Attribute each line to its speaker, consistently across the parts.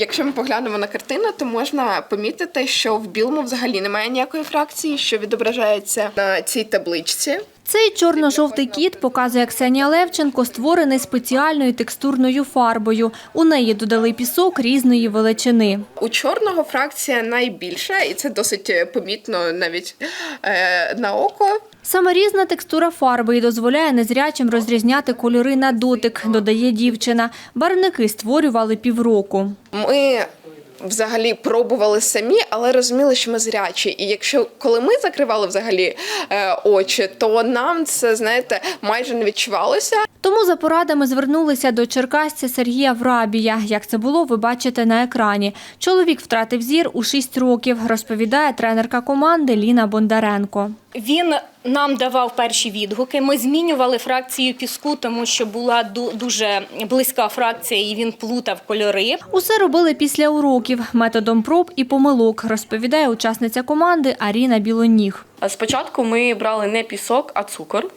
Speaker 1: Якщо ми поглянемо на картину, то можна помітити, що в білому взагалі немає ніякої фракції, що відображається на цій табличці.
Speaker 2: Цей чорно-жовтий кіт, показує Ксенія Левченко, створений спеціальною текстурною фарбою. У неї додали пісок різної величини.
Speaker 1: У чорного фракція найбільша, і це досить помітно навіть е, на око.
Speaker 2: Саме різна текстура фарби і дозволяє незрячим розрізняти кольори на дотик, додає дівчина. Барвники створювали півроку.
Speaker 1: Ми взагалі пробували самі, але розуміли, що ми зрячі. І якщо коли ми закривали взагалі е, очі, то нам це знаєте майже не відчувалося.
Speaker 2: Тому за порадами звернулися до черкасця Сергія Врабія. Як це було, ви бачите на екрані. Чоловік втратив зір у 6 років, розповідає тренерка команди Ліна Бондаренко.
Speaker 3: Він нам давав перші відгуки. Ми змінювали фракцію піску, тому що була дуже близька фракція, і він плутав кольори.
Speaker 2: Усе робили після уроків, методом проб і помилок, розповідає учасниця команди Аріна Білоніг.
Speaker 4: Спочатку ми брали не пісок, а цукор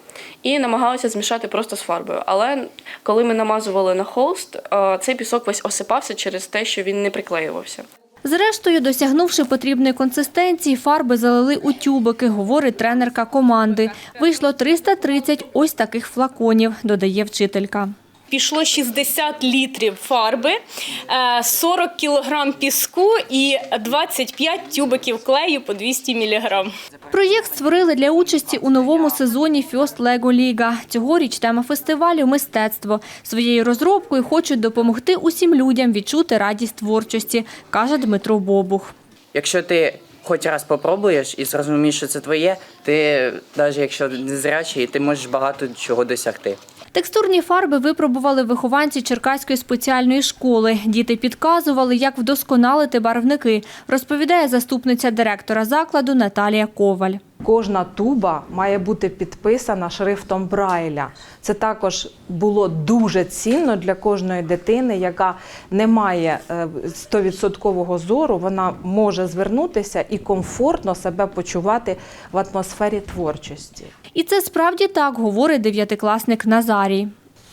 Speaker 4: і намагалися змішати просто з фарбою. Але коли ми намазували на холст, е, цей пісок весь осипався через те, що він не приклеювався.
Speaker 2: Зрештою, досягнувши потрібної консистенції, фарби залили у тюбики, говорить тренерка команди. Вийшло 330 ось таких флаконів, додає вчителька.
Speaker 3: Пішло 60 літрів фарби, е, 40 кілограм піску і 25 тюбиків клею по 200 міліграм.
Speaker 2: Проєкт створили для участі у новому сезоні Фьост Лего Ліга. Цьогоріч тема фестивалю мистецтво. Своєю розробкою хочуть допомогти усім людям відчути радість творчості, каже Дмитро Бобух.
Speaker 5: Якщо ти хоч раз попробуєш і зрозумієш, що це твоє, ти, навіть якщо не зрячий, ти можеш багато чого досягти.
Speaker 2: Текстурні фарби випробували вихованці Черкаської спеціальної школи. Діти підказували, як вдосконалити барвники, розповідає заступниця директора закладу Наталія Коваль.
Speaker 6: Кожна туба має бути підписана шрифтом Брайля. Це також було дуже цінно для кожної дитини, яка не має е, 100% зору. Вона може звернутися і комфортно себе почувати в атмосфері творчості.
Speaker 2: І це справді так, говорить дев'ятикласник Назарій.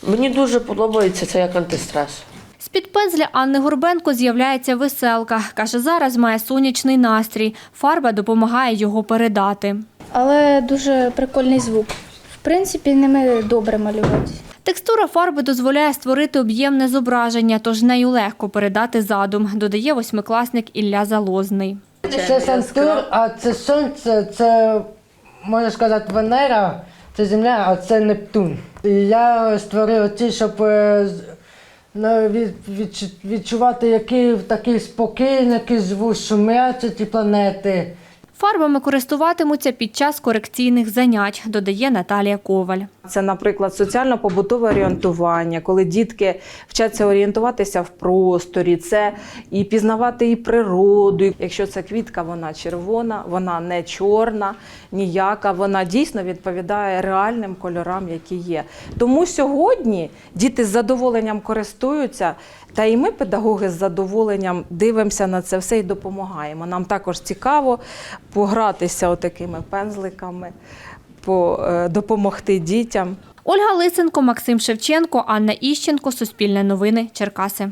Speaker 7: Мені дуже подобається це як антистрес.
Speaker 2: З-під пензля Анни Горбенко з'являється веселка. Каже, зараз має сонячний настрій. Фарба допомагає його передати.
Speaker 8: але дуже прикольний звук. В принципі, ними добре малювати.
Speaker 2: Текстура фарби дозволяє створити об'ємне зображення, тож нею легко передати задум, додає восьмикласник Ілля Залозний.
Speaker 9: Це Сатурн, а це сонце, це можна сказати Венера, це Земля, а це Нептун. І я створив ті, щоб відчувати, який такий спокійний, який звук шумять ті планети.
Speaker 2: Фарбами користуватимуться під час корекційних занять, додає Наталія Коваль.
Speaker 6: Це, наприклад, соціально-побутове орієнтування, коли дітки вчаться орієнтуватися в просторі, це і пізнавати і природу. Якщо це квітка, вона червона, вона не чорна, ніяка. Вона дійсно відповідає реальним кольорам, які є. Тому сьогодні діти з задоволенням користуються. Та і ми, педагоги, з задоволенням дивимося на це все і допомагаємо. Нам також цікаво погратися отакими пензликами, е, допомогти дітям.
Speaker 2: Ольга Лисенко, Максим Шевченко, Анна Іщенко, Суспільне новини, Черкаси.